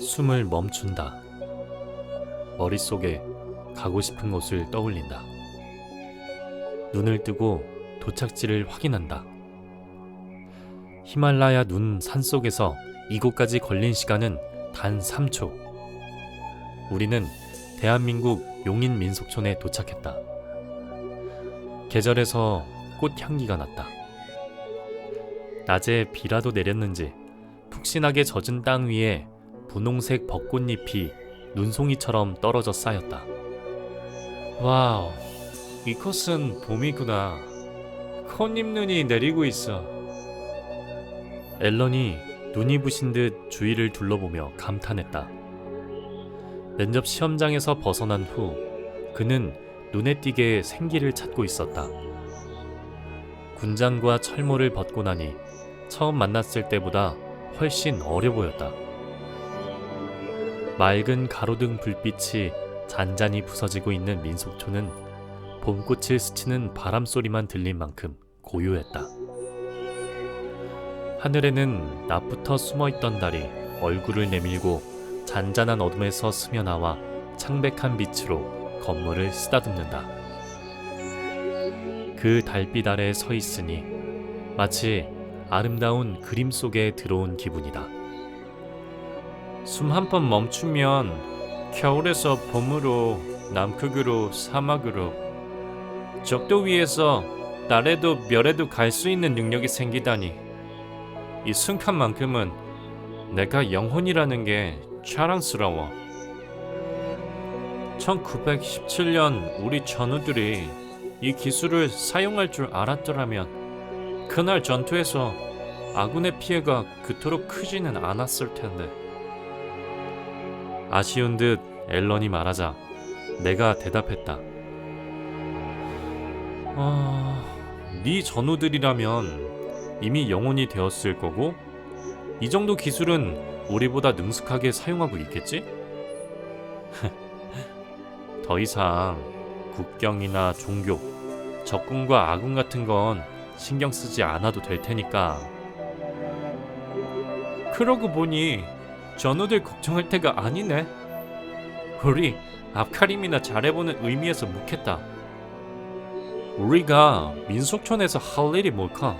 숨을 멈춘다. 머릿속에 가고 싶은 곳을 떠올린다. 눈을 뜨고 도착지를 확인한다. 히말라야 눈 산속에서 이곳까지 걸린 시간은 단 3초. 우리는 대한민국 용인 민속촌에 도착했다. 계절에서 꽃 향기가 났다. 낮에 비라도 내렸는지 푹신하게 젖은 땅 위에 분홍색 벚꽃잎이 눈송이처럼 떨어져 쌓였다. 와우, 이곳은 봄이구나. 꽃잎 눈이 내리고 있어. 앨런이 눈이 부신 듯 주위를 둘러보며 감탄했다. 면접 시험장에서 벗어난 후 그는 눈에 띄게 생기를 찾고 있었다. 군장과 철모를 벗고 나니 처음 만났을 때보다 훨씬 어려 보였다. 맑은 가로등 불빛이 잔잔히 부서지고 있는 민속촌은 봄꽃을 스치는 바람 소리만 들릴 만큼 고요했다. 하늘에는 낮부터 숨어있던 달이 얼굴을 내밀고 잔잔한 어둠에서 스며나와 창백한 빛으로 건물을 쓰다듬는다. 그 달빛 아래 서 있으니 마치 아름다운 그림 속에 들어온 기분이다. 숨 한 번 멈추면 겨울에서 봄으로 남극으로 사막으로 적도 위에서 달에도 별에도 갈 수 있는 능력이 생기다니 이 순간만큼은 내가 영혼이라는 게 자랑스러워. 1917년 우리 전우들이 이 기술을 사용할 줄 알았더라면 그날 전투에서 아군의 피해가 그토록 크지는 않았을 텐데. 아쉬운 듯 앨런이 말하자 내가 대답했다. 아, 네 전우들이라면 이미 영혼이 되었을 거고 이 정도 기술은 우리보다 능숙하게 사용하고 있겠지? 더 이상 국경이나 종교, 적군과 아군 같은 건 신경 쓰지 않아도 될 테니까. 그러고 보니 전우들 걱정할 때가 아니네. 우리 앞가림이나 잘해보는 의미에서 묵했다. 우리가 민속촌에서 할 일이 뭘까?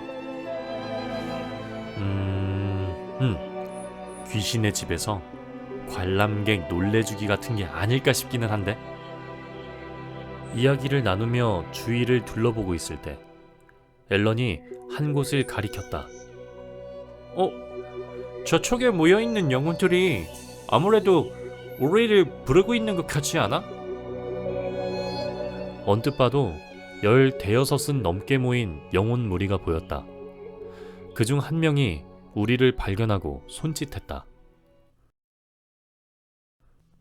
음, 음, 귀신의 집에서 관람객 놀래주기 같은 게 아닐까 싶기는 한데. 이야기를 나누며 주위를 둘러보고 있을 때 앨런이 한 곳을 가리켰다. 어, 저쪽에 모여 있는 영혼들이 아무래도 우리를 부르고 있는 것 같지 않아? 언뜻 봐도 열 대여섯은 넘게 모인 영혼 무리가 보였다. 그 중 한 명이 우리를 발견하고 손짓했다.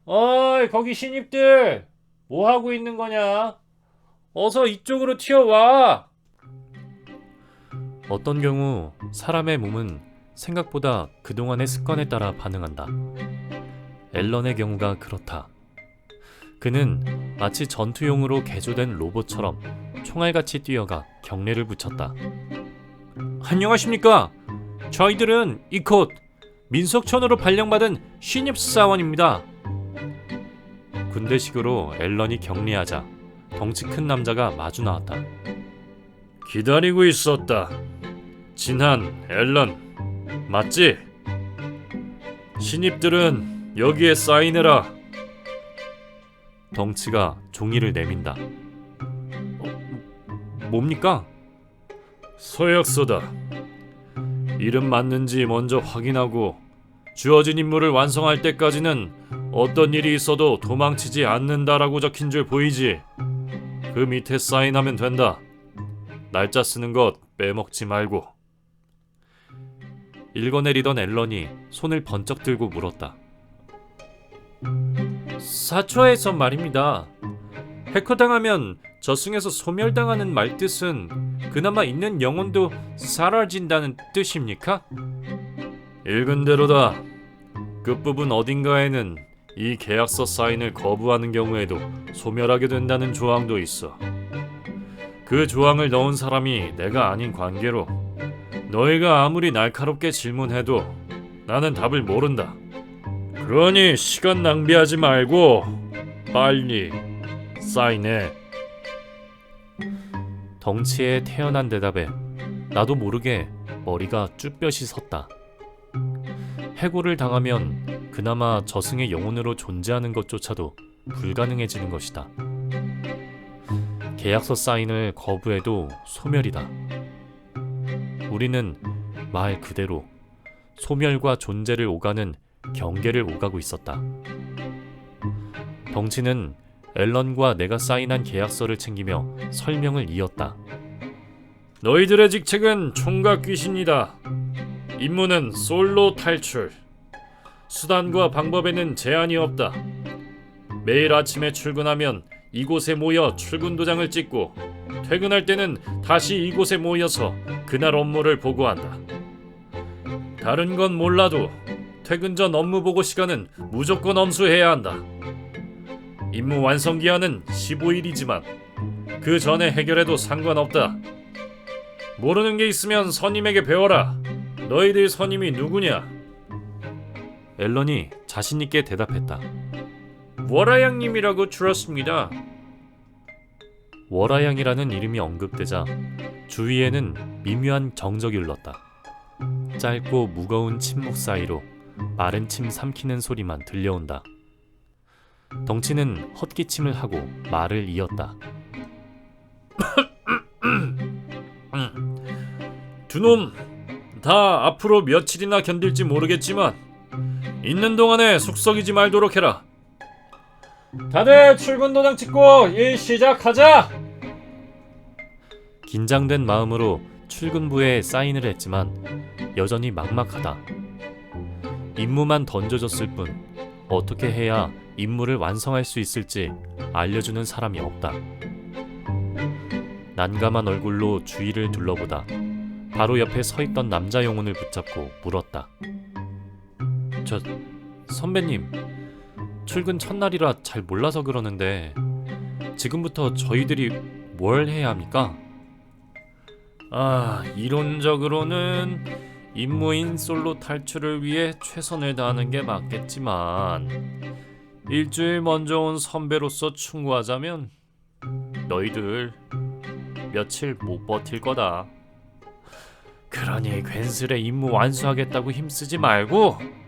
어이, 거기 신입들! 뭐 하고 있는 거냐? 어서 이쪽으로 튀어와! 어떤 경우 사람의 몸은 생각보다 그동안의 습관에 따라 반응한다. 앨런의 경우가 그렇다. 그는 마치 전투용으로 개조된 로봇처럼 총알같이 뛰어가 경례를 붙였다. 안녕하십니까? 저희들은 이곳 민속촌으로 발령받은 신입 사원입니다. 군대식으로 앨런이 격리하자 덩치 큰 남자가 마주 나왔다. 기다리고 있었다. 진한 앨런 맞지? 신입들은 여기에 사인해라. 덩치가 종이를 내민다. 어, 뭡니까? 서약서다. 이름 맞는지 먼저 확인하고 주어진 임무를 완성할 때까지는 어떤 일이 있어도 도망치지 않는다라고 적힌 줄 보이지? 그 밑에 사인하면 된다. 날짜 쓰는 것 빼먹지 말고. 읽어내리던 앨런이 손을 번쩍 들고 물었다. 사초에서 말입니다. 해커당하면 저승에서 소멸당하는 말뜻은 그나마 있는 영혼도 사라진다는 뜻입니까? 읽은 대로다. 끝부분 어딘가에는 이 계약서 사인을 거부하는 경우에도 소멸하게 된다는 조항도 있어. 그 조항을 넣은 사람이 내가 아닌 관계로 너희가 아무리 날카롭게 질문해도 나는 답을 모른다. 그러니 시간 낭비하지 말고 빨리 사인해. 덩치에 태연한 대답에 나도 모르게 머리가 쭈뼛이 섰다. 해고를 당하면 그나마 저승의 영혼으로 존재하는 것조차도 불가능해지는 것이다. 계약서 사인을 거부해도 소멸이다. 우리는 말 그대로 소멸과 존재를 오가는 경계를 오가고 있었다. 덩치는 앨런과 내가 사인한 계약서를 챙기며 설명을 이었다. 너희들의 직책은 총각 귀신이다. 임무는 솔로 탈출. 수단과 방법에는 제한이 없다. 매일 아침에 출근하면 이곳에 모여 출근 도장을 찍고 퇴근할 때는 다시 이곳에 모여서 그날 업무를 보고한다. 다른 건 몰라도 퇴근 전 업무 보고 시간은 무조건 엄수해야 한다. 임무 완성 기한은 15일이지만 그 전에 해결해도 상관없다. 모르는 게 있으면 선임에게 배워라. 너희들 선임이 누구냐? 앨런이 자신있게 대답했다. 워라양님이라고 들었습니다. 월화양이라는 이름이 언급되자 주위에는 미묘한 정적이 흘렀다. 짧고 무거운 침묵 사이로 마른 침 삼키는 소리만 들려온다. 덩치는 헛기침을 하고 말을 이었다. 두놈 다 앞으로 며칠이나 견딜지 모르겠지만 있는 동안에 속썩이지 말도록 해라. 다들 출근 도장 찍고 일 시작하자. 긴장된 마음으로 출근부에 사인을 했지만 여전히 막막하다. 임무만 던져줬을 뿐 어떻게 해야 임무를 완성할 수 있을지 알려주는 사람이 없다. 난감한 얼굴로 주위를 둘러보다 바로 옆에 서 있던 남자 영혼을 붙잡고 물었다. 저 선배님 출근 첫날이라 잘 몰라서 그러는데 지금부터 저희들이 뭘 해야 합니까? 아, 이론적으로는 임무인 솔로 탈출을 위해 최선을 다하는 게 맞겠지만 일주일 먼저 온 선배로서 충고하자면 너희들 며칠 못 버틸 거다. 그러니 괜스레 임무 완수하겠다고 힘쓰지 말고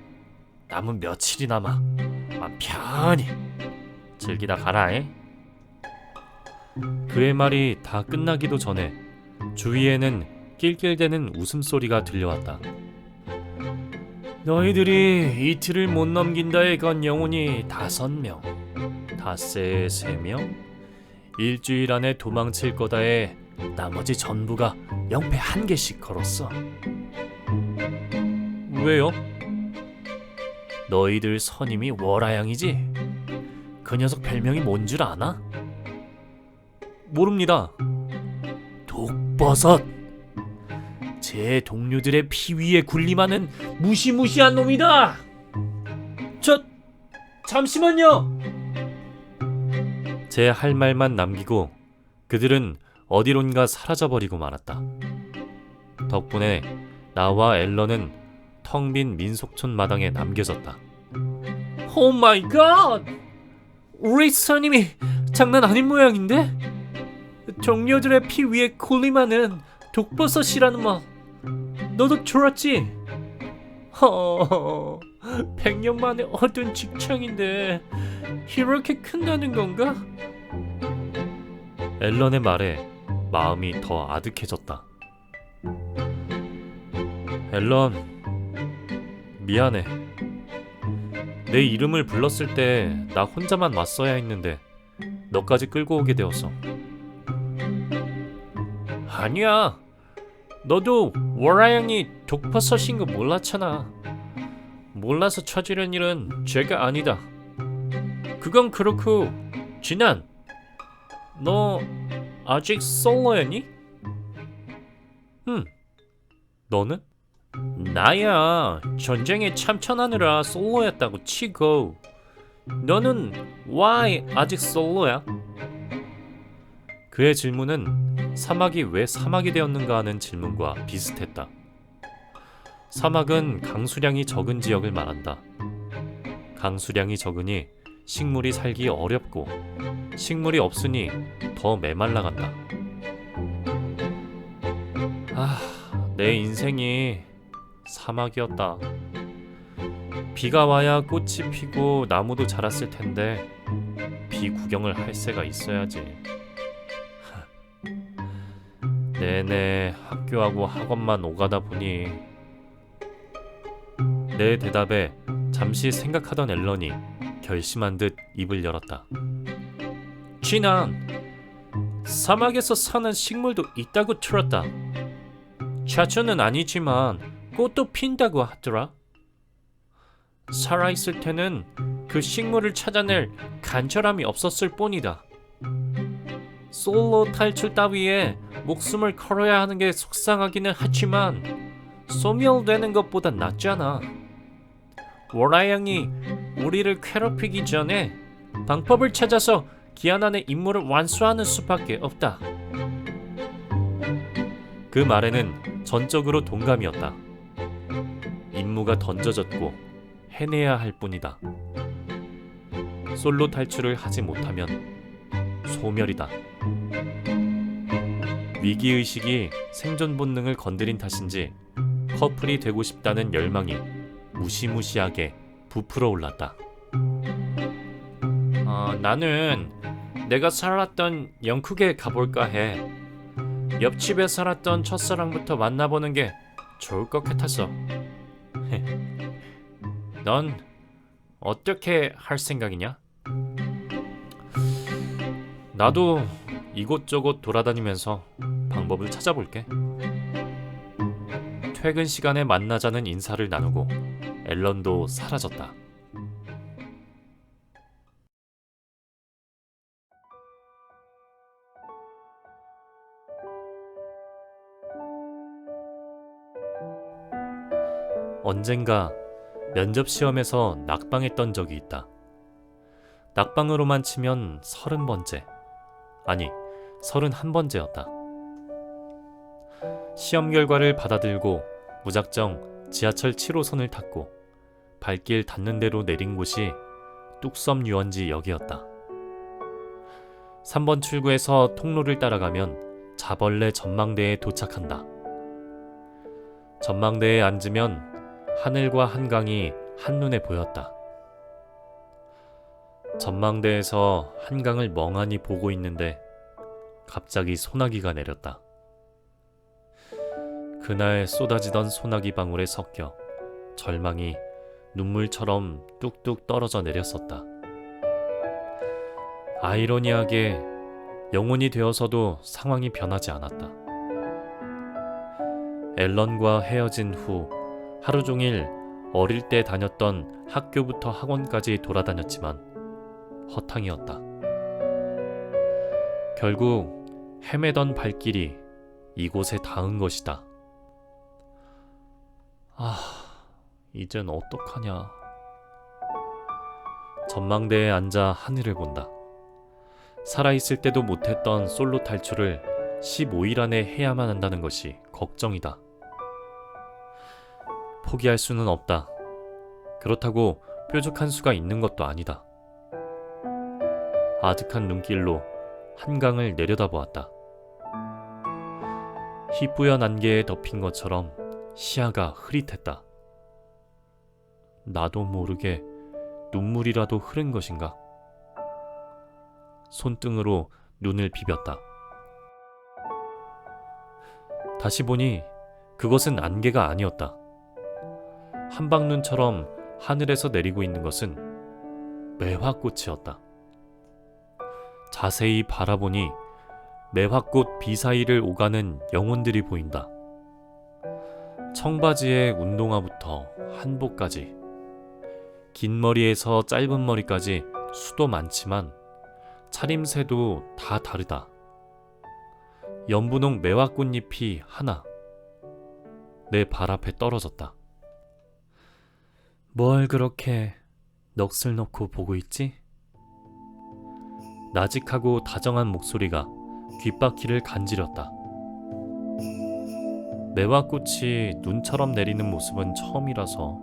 남은 며칠이나마 맘 편히 즐기다 가라잉. 그의 말이 다 끝나기도 전에 주위에는 낄낄대는 웃음소리가 들려왔다. 너희들이 이틀을 못 넘긴다에 건 영혼이 다섯 명, 닷새에 세 명, 일주일 안에 도망칠 거다에 나머지 전부가 영패 한 개씩 걸었어. 왜요? 너희들 선임이 월아양이지? 그 녀석 별명이 뭔 줄 아나? 모릅니다. 독버섯. 제 동료들의 피 위에 군림하는 무시무시한 놈이다. 저 잠시만요. 제 할 말만 남기고 그들은 어디론가 사라져버리고 말았다. 덕분에 나와 앨런은 텅 빈 민속촌 마당에 남겨졌다. 오 마이 갓! 우리 선임이 장난 아닌 모양인데? 동료들의 피 위에 군림하는 독버섯이라는 말 너도 들었지? 허... 100년 만에 얻은 직창인데 이렇게 큰다는 건가? 앨런의 말에 마음이 더 아득해졌다. 앨런, 미안해. 내 이름을 불렀을 때 나 혼자만 왔어야 했는데 너까지 끌고 오게 되었어. 아니야 너도 월라양이 독버섯인 거 몰랐잖아 몰라서 쳐지는 일은 죄가 아니다 그건 그렇고 진안 너 아직 솔로였니? 응. 너는? 나야 전쟁에 참전하느라 솔로였다고 치고 너는 why 아직 솔로야? 그의 질문은 사막이 왜 사막이 되었는가 하는 질문과 비슷했다. 사막은 강수량이 적은 지역을 말한다. 강수량이 적으니 식물이 살기 어렵고 식물이 없으니 더 메말라간다. 아, 내 인생이 사막이었다. 비가 와야 꽃이 피고 나무도 자랐을 텐데 비 구경을 할 새가 있어야지. 내내 학교하고 학원만 오가다 보니 내 대답에 잠시 생각하던 앨런이 결심한 듯 입을 열었다. 쥐난 사막에서 사는 식물도 있다고 들었다. 차초는 아니지만 꽃도 핀다고 하더라. 살아있을 때는 그 식물을 찾아낼 간절함이 없었을 뿐이다. 솔로 탈출 따위에 목숨을 걸어야 하는 게 속상하기는 하지만 소멸되는 것보다 낫잖아. 워라양이 우리를 괴롭히기 전에 방법을 찾아서 안에 임무를 완수하는 수밖에 없다. 그 말에는 전적으로 동감이었다. 임무가 던져졌고 해내야 할 뿐이다. 솔로 탈출을 하지 못하면 소멸이다. 위기 의식이 생존 본능을 건드린 탓인지 커플이 되고 싶다는 열망이 무시무시하게 부풀어 올랐다. 어, 나는 내가 살았던 영국에 가볼까 해. 옆집에 살았던 첫사랑부터 만나보는 게 좋을 것 같았어. 넌 어떻게 할 생각이냐? 나도 이곳저곳 돌아다니면서 방법을 찾아볼게. 퇴근 시간에 만나자는 인사를 나누고 앨런도 사라졌다. 언젠가 면접 시험에서 낙방했던 적이 있다. 낙방으로만 치면 서른 번째. 아니, 서른 한 번째였다. 시험 결과를 받아들고 무작정 지하철 7호선을 탔고 발길 닿는 대로 내린 곳이 뚝섬 유원지 역이었다. 3번 출구에서 통로를 따라가면 자벌레 전망대에 도착한다. 전망대에 앉으면 하늘과 한강이 한눈에 보였다. 전망대에서 한강을 멍하니 보고 있는데 갑자기 소나기가 내렸다. 그날 쏟아지던 소나기 방울에 섞여 절망이 눈물처럼 뚝뚝 떨어져 내렸었다. 아이러니하게 영혼이 되어서도 상황이 변하지 않았다. 앨런과 헤어진 후 하루 종일 어릴 때 다녔던 학교부터 학원까지 돌아다녔지만 허탕이었다. 결국 헤매던 발길이 이곳에 닿은 것이다. 아, 이젠 어떡하냐. 전망대에 앉아 하늘을 본다. 살아있을 때도 못했던 솔로 탈출을 15일 안에 해야만 한다는 것이 걱정이다. 포기할 수는 없다. 그렇다고 뾰족한 수가 있는 것도 아니다. 아득한 눈길로 한강을 내려다보았다. 희뿌연 안개에 덮인 것처럼 시야가 흐릿했다. 나도 모르게 눈물이라도 흐른 것인가? 손등으로 눈을 비볐다. 다시 보니 그것은 안개가 아니었다. 한방눈처럼 하늘에서 내리고 있는 것은 매화꽃이었다. 자세히 바라보니 매화꽃 비 사이를 오가는 영혼들이 보인다. 청바지에 운동화부터 한복까지 긴 머리에서 짧은 머리까지 수도 많지만 차림새도 다 다르다. 연분홍 매화꽃잎이 하나 내 발 앞에 떨어졌다. 뭘 그렇게 넋을 놓고 보고 있지? 나직하고 다정한 목소리가 귓바퀴를 간지렸다. 매화꽃이 눈처럼 내리는 모습은 처음이라서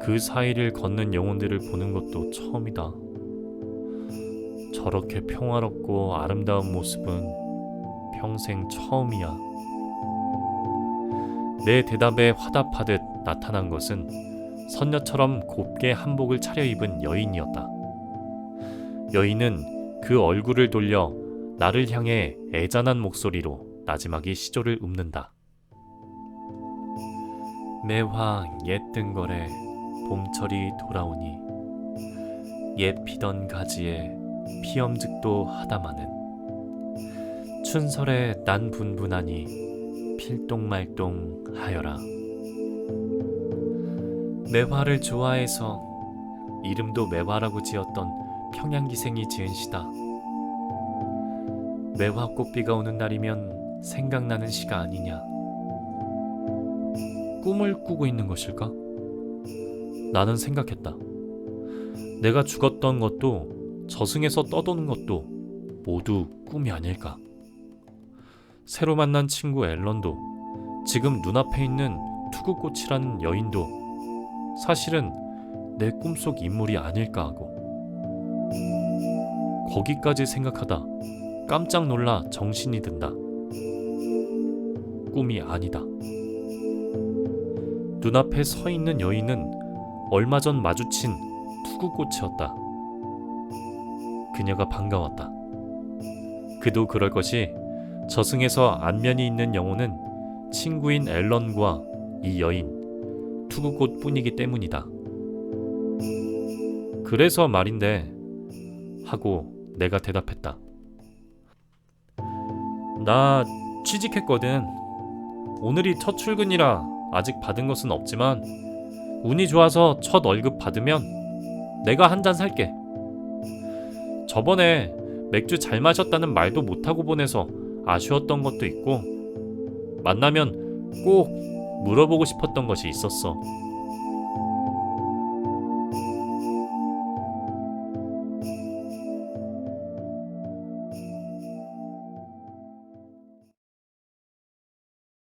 그 사이를 걷는 영혼들을 보는 것도 처음이다. 저렇게 평화롭고 아름다운 모습은 평생 처음이야. 내 대답에 화답하듯 나타난 것은 선녀처럼 곱게 한복을 차려입은 여인이었다. 여인은 그 얼굴을 돌려 나를 향해 애잔한 목소리로 나지막이 시조를 읊는다. 매화 옛 뜬거래 봄철이 돌아오니 옛 피던 가지에 피엄즉도 하다마는 춘설에 난 분분하니 필동말동 하여라 매화를 좋아해서 이름도 매화라고 지었던 평양기생이 지은 시다 매화 꽃비가 오는 날이면 생각나는 시가 아니냐 꿈을 꾸고 있는 것일까? 나는 생각했다 내가 죽었던 것도 저승에서 떠도는 것도 모두 꿈이 아닐까. 새로 만난 친구 앨런도 지금 눈앞에 있는 투구꽃이라는 여인도 사실은 내 꿈속 인물이 아닐까 하고 거기까지 생각하다 깜짝 놀라 정신이 든다. 꿈이 아니다. 눈앞에 서 있는 여인은 얼마 전 마주친 투구꽃이었다. 그녀가 반가웠다. 그도 그럴 것이 저승에서 안면이 있는 영혼은 친구인 앨런과 이 여인 투구꽃 뿐이기 때문이다. 그래서 말인데 하고 내가 대답했다. 나 취직했거든. 오늘이 첫 출근이라 아직 받은 것은 없지만 운이 좋아서 첫 월급 받으면 내가 한 잔 살게. 저번에 맥주 잘 마셨다는 말도 못하고 보내서 아쉬웠던 것도 있고 만나면 꼭 물어보고 싶었던 것이 있었어.